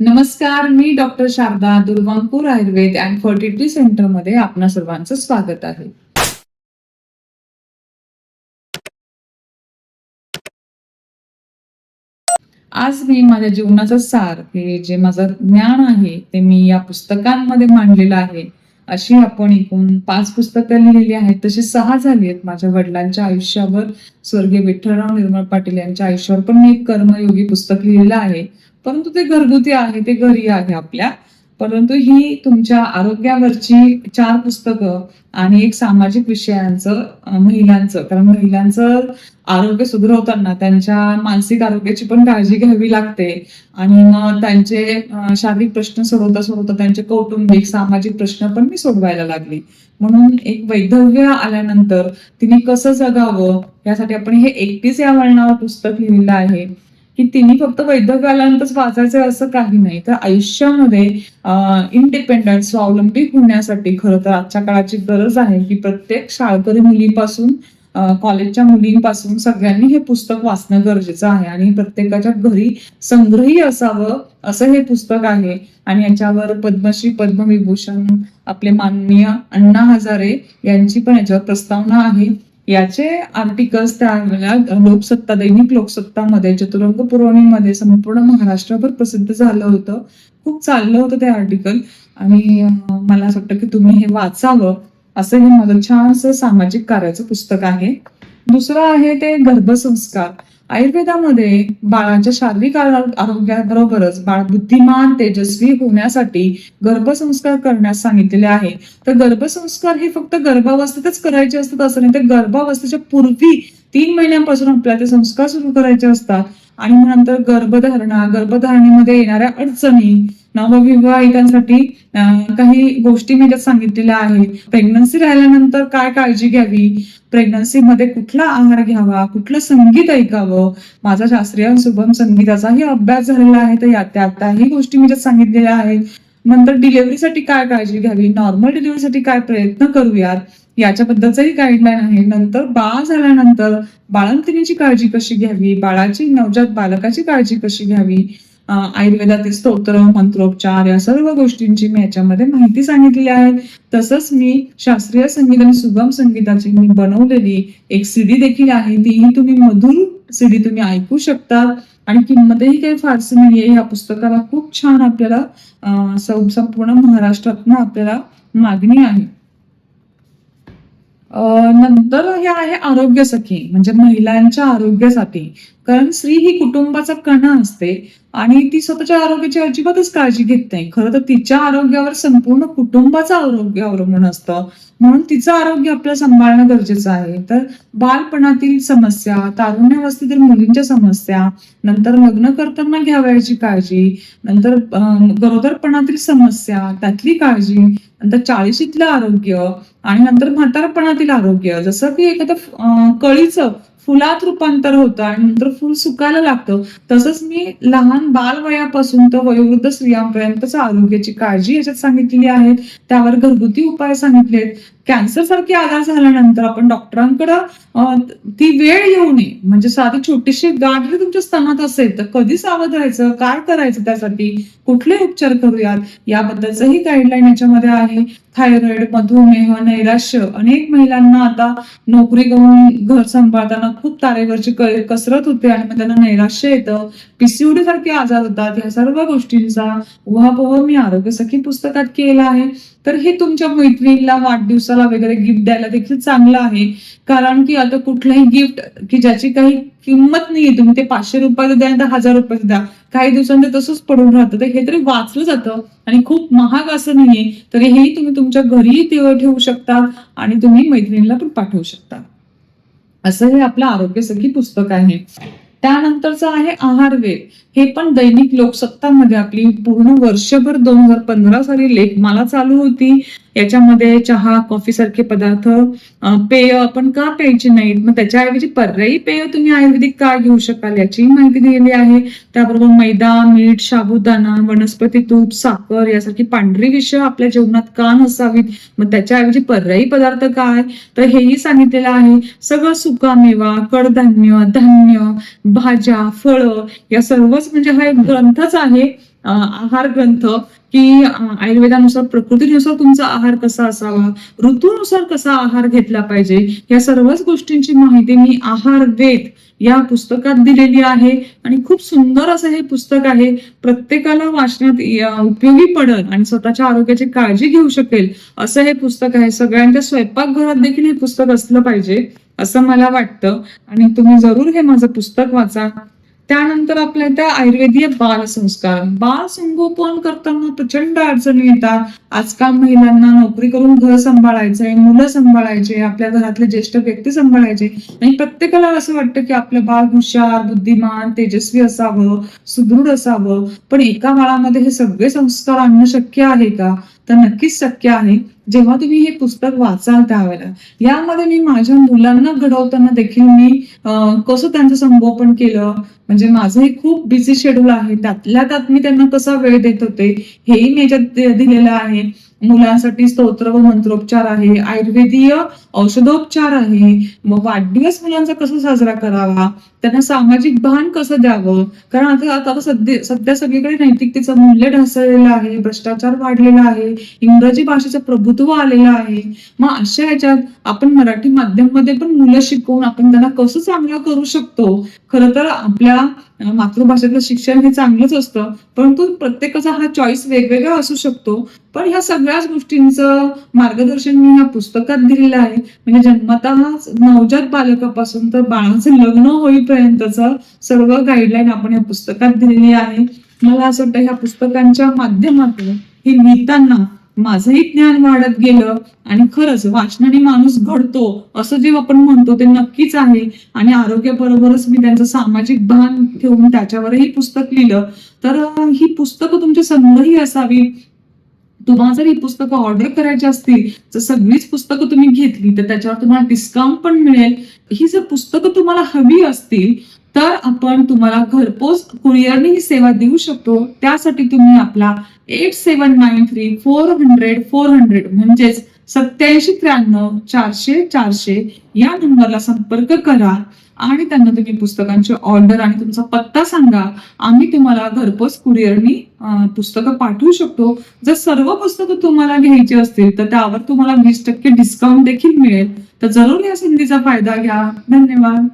नमस्कार मी doctor Sharada Durvanpur Ayurveda and fertility सेंटरमध्ये आपणा सर्वांचं स्वागत आहे. आज मी माझ्या जीवनाचं सार हे जे माझं ज्ञान आहे ते मी या पुस्तकांमध्ये मांडलेलं आहे. अशी आपण एकूण पाच पुस्तकं लिहिलेली आहेत. तशी सहा झाली आहेत माझ्या वडिलांच्या आयुष्यावर. स्वर्गीय विठ्ठलराव निर्मळ पाटील यांच्या आयुष्यावर पण मी एक कर्मयोगी पुस्तक लिहिलेलं आहे. परंतु ते घरगुती आहे ते घरी आहे आपल्या. परंतु ही तुमच्या आरोग्यावरची चार पुस्तकं आणि एक सामाजिक विषयांचं महिलांचं. कारण महिलांचं आरोग्य सुधारवताना त्यांच्या मानसिक आरोग्याची पण काळजी घ्यावी लागते. आणि मग त्यांचे शारीरिक प्रश्न सोडवता सोडवता त्यांचे कौटुंबिक सामाजिक प्रश्न पण मी सोडवायला लागली. म्हणून एक वैधव्य आल्यानंतर तिने कसं जगावं यासाठी आपण हे एकटीच या वळणावर पुस्तक लिहिलेलं आहे. की तिने फक्त वैद्यकालांतच वाचायचं असं काही नाही. तर आयुष्यामध्ये इंडिपेंडंट स्वावलंबी होण्यासाठी खरं तर आजच्या काळाची गरज आहे की प्रत्येक शाळकरी मुलीपासून कॉलेजच्या मुलींपासून सगळ्यांनी हे पुस्तक वाचणं गरजेचं आहे. आणि प्रत्येकाच्या घरी संग्रही असावं असं हे पुस्तक आहे. आणि याच्यावर पद्मश्री पद्मविभूषण आपले माननीय अण्णा हजारे यांची पण याच्यावर प्रस्तावना आहे. याचे आर्टिकल्स त्यावेळेला लोकसत्ता दैनिक लोकसत्तामध्ये चतुरंग पुरवणीमध्ये संपूर्ण महाराष्ट्रभर प्रसिद्ध झालं होतं. खूप चाललं होतं ते आर्टिकल आणि मला असं वाटतं की तुम्ही हे वाचावं असं हे माझं छानसं सामाजिक कार्याचं पुस्तक आहे. दुसरं आहे ते गर्भसंस्कार आयुर्वेदामध्ये बाळाच्या शारीरिक आरोग्याबरोबरच बाळ बुद्धिमान तेजस्वी होण्यासाठी गर्भसंस्कार करण्यास सांगितलेले आहे. तर गर्भसंस्कार हे फक्त गर्भावस्थेतच करायचे असतात असं नाही तर गर्भावस्थेच्या पूर्वी तीन महिन्यांपासून आपल्याला ते संस्कार सुरू करायचे असतात. आणि नंतर गर्भधारणा गर्भधारणेमध्ये येणाऱ्या अडचणी नवविवाहितांसाठी काही गोष्टी मी त्यात सांगितलेल्या आहेत. प्रेग्नन्सी राहिल्यानंतर काय काळजी घ्यावी? प्रेग्नन्सीमध्ये कुठला आहार घ्यावा कुठलं संगीत ऐकावं? माझा शास्त्रीय सुगम संगीताचाही अभ्यास झालेला आहे तर यात त्या त्याही गोष्टी मी सांगितलेल्या आहेत. नंतर डिलिव्हरीसाठी काय काळजी घ्यावी? नॉर्मल डिलिव्हरीसाठी काय प्रयत्न करूयात? याच्याबद्दलचाही गाईडलाईन आहे. नंतर बाळ झाल्यानंतर बाळंतिणीची काळजी कशी घ्यावी? बाळाची नवजात बालकाची काळजी कशी घ्यावी? आयुर्वेदातील स्तोत्र मंत्रोपचार या सर्व गोष्टींची मी याच्यामध्ये माहिती सांगितलेली आहे. तसंच मी शास्त्रीय संगीत आणि सुगम संगीताची मी बनवलेली एक सीडी देखील आहे. तीही तुम्ही मधून सीडी तुम्ही ऐकू शकता. आणि किंमतही काही फारसी नाहीये. या पुस्तकाला खूप छान आपल्याला संपूर्ण महाराष्ट्रातनं आपल्याला मागणी आहे. नंतर हे आहे आरोग्य सखी म्हणजे महिलांच्या आरोग्यासाठी. कारण स्त्री ही कुटुंबाचा कणा असते आणि ती स्वतःच्या आरोग्याची अजिबातच काळजी घेत नाही. खरं तर तिच्या आरोग्यावर संपूर्ण कुटुंबाचं आरोग्य अवलंबून असतं. म्हणून तिचं आरोग्य आपल्याला सांभाळणं गरजेचं आहे. तर बालपणातील समस्या तारुण्यावस्थेतील मुलींच्या समस्या नंतर लग्न करताना घ्यावयाची काळजी नंतर गरोदरपणातील समस्या त्यातली काळजी नंतर चाळीशीतलं आरोग्य आणि नंतर म्हातारपणातील आरोग्य. जसं की एखादं कळीचं फुलात रूपांतर होतं आणि नंतर फुल सुकायला लागतं. तसंच मी लहान बालवयापासून तर वयोवृद्ध स्त्रियांपर्यंतच आरोग्याची काळजी याच्यात सांगितलेली आहे. त्यावर घरगुती उपाय सांगितले कॅन्सर सारखे आजार झाल्यानंतर आपण डॉक्टरांकडे ती वेळ येऊ नये. म्हणजे साधी छोटीशी गाठ तुमच्या स्तनात असेल तर कधी सावध राहायचं? काय करायचं त्यासाठी? कुठले उपचार करूयात? याबद्दलचंही गाईडलाईन याच्यामध्ये आहे. थायरॉइड मधुमेह नैराश्य. अनेक महिलांना आता नोकरी करून घर सांभाळताना खूप तारेवरची कसरत होते आणि मग त्यांना नैराश्य येतं. पीसीओडी सारखे आजार होतात. या सर्व गोष्टींचा उहापोह मी आरोग्य सखी पुस्तकात केला आहे. तर हे तुमच्या मैत्रिणीला वाढदिवसाला वगैरे गिफ्ट द्यायला देखील चांगलं आहे. कारण की आता कुठलंही गिफ्ट की ज्याची काही किंमत नाहीये तुम्ही ते पाचशे रुपयाचं द्या तर हजार रुपयाचं द्या. काही दिवसांनी तसंच पडून राहतं. तर हे तरी वाचलं जातं आणि खूप महाग असं नाहीये. तर हेही तुम्ही तुमच्या घरीही तेव्हा ठेवू शकता आणि तुम्ही मैत्रिणीला पण पाठवू शकता. असं हे आपलं आरोग्य सखी पुस्तक आहे. त्यानंतरचं आहे आहार वेळ हे पण दैनिक लोकसत्तामध्ये आपली पूर्ण वर्षभर दोन हजार पंधरा साली लेखमाला चालू होती. याच्यामध्ये चहा कॉफी सारखे पदार्थ पेय आपण का प्यायचे नाहीत? मग त्याच्याऐवजी पर्यायी पेय तुम्ही आयुर्वेदिक का घेऊ शकाल याचीही माहिती दिलेली आहे. त्याबरोबर मैदा मीठ साबुदाणा वनस्पती तूप साखर यासारखी पांढरी विषय आपल्या जेवणात का नसावीत? मग त्याच्याऐवजी पर्यायी पदार्थ काय? तर हेही सांगितलेलं आहे. सगळं सुकामेवा कडधान्य धान्य भाज्या फळं या सर्वच म्हणजे हा एक ग्रंथच आहे. आहार ग्रंथ. की आयुर्वेदानुसार प्रकृतीनुसार तुमचा आहार कसा असावा ऋतूनुसार कसा आहार घेतला पाहिजे या सर्वच गोष्टींची माहिती मी आहार वेद या पुस्तकात दिलेली आहे. आणि खूप सुंदर असं हे पुस्तक आहे. प्रत्येकाला वाचण्यात उपयोगी पडेल आणि स्वतःच्या आरोग्याची काळजी घेऊ शकेल असं हे पुस्तक आहे. सगळ्यांच्या स्वयंपाकघरात देखील हे पुस्तक असलं पाहिजे असं मला वाटतं. आणि तुम्ही जरूर हे माझं पुस्तक वाचा. त्यानंतर आपल्या त्या आयुर्वेदीय बालसंस्कार. बाल संगोपन करताना प्रचंड अडचणी येतात. आजकाल महिलांना नोकरी करून घर सांभाळायचंय मुलं सांभाळायचे आपल्या घरातले ज्येष्ठ व्यक्ती सांभाळायचे. आणि प्रत्येकाला असं वाटतं की आपलं बाळ हुशार बुद्धिमान तेजस्वी असावं सुदृढ असावं. पण एका बाळामध्ये हे सगळे संस्कार आणणं शक्य आहे का? तर नक्कीच शक्य आहे. जेव्हा तुम्ही हे पुस्तक वाचाल त्यावेळेला. यामध्ये मी माझ्या मुलांना घडवताना देखील मी कसं त्यांचं संगोपन केलं? म्हणजे माझं हे खूप बिझी शेड्यूल आहे. त्यातल्या त्यात मी त्यांना कसा वेळ देत होते? हेही मी याच्यात दिलेलं आहे. मुलांसाठी स्तोत्र व मंत्रोपचार आहे आयुर्वेदीय औषधोपचार आहे. मग वाढदिवस मुलांचा कसा साजरा करावा? त्यांना सामाजिक भान कसं द्यावं? कारण आता आता सध्या सध्या सगळीकडे नैतिकतेचं मूल्य ढासळलेलं आहे भ्रष्टाचार वाढलेला आहे इंग्रजी भाषेचं प्रभुत्व आलेलं आहे. मग अशा ह्याच्यात आपण मराठी माध्यममध्ये पण मुलं शिकवून आपण त्यांना कसं चांगलं करू शकतो? खरं तर आपल्या मातृभाषेतलं शिक्षण हे चांगलंच असतं परंतु प्रत्येकाचा हा चॉईस वेगवेगळा असू शकतो. पण ह्या सगळ्याच गोष्टींचं मार्गदर्शन मी ह्या पुस्तकात दिलेलं आहे. म्हणजे जन्मतः नवजात बालकापासून तर बाळाचं लग्न होईपर्यंतचं सर्व गाईडलाईन आपण या पुस्तकात दिलेली आहे. मला असं वाटतं ह्या पुस्तकांच्या माध्यमातून हे लिहिताना माझंही ज्ञान वाढत गेलं आणि खरंच वाचनाने माणूस घडतो असं जे आपण म्हणतो ते नक्कीच आहे. आणि आरोग्याबरोबरच मी त्यांचं सामाजिक भान ठेवून त्याच्यावरही पुस्तक लिहिलं. तर ही पुस्तकं तुमच्या संग्रही असावी तुम्हाला जर ही पुस्तकं ऑर्डर करायची असतील तर सगळीच पुस्तकं तुम्ही घेतली तर त्याच्यावर तुम्हाला डिस्काउंट पण मिळेल. ही जर पुस्तकं तुम्हाला हवी असतील तर आपण तुम्हाला घरपोच कुरिअरने ही सेवा देऊ शकतो. त्यासाठी तुम्ही आपला eight seven nine three four hundred four hundred म्हणजेच सत्याऐंशी त्र्याण्णव चारशे चारशे या नंबरला संपर्क करा. आणि त्यांना तुम्ही पुस्तकांची ऑर्डर आणि तुमचा पत्ता सांगा. आम्ही तुम्हाला घरपोच कुरिअरनी पुस्तकं पाठवू शकतो. जर सर्व पुस्तकं तुम्हाला घ्यायची असतील तर त्यावर तुम्हाला वीस टक्के डिस्काउंट देखील मिळेल. तर जरूर या संधीचा फायदा घ्या. धन्यवाद.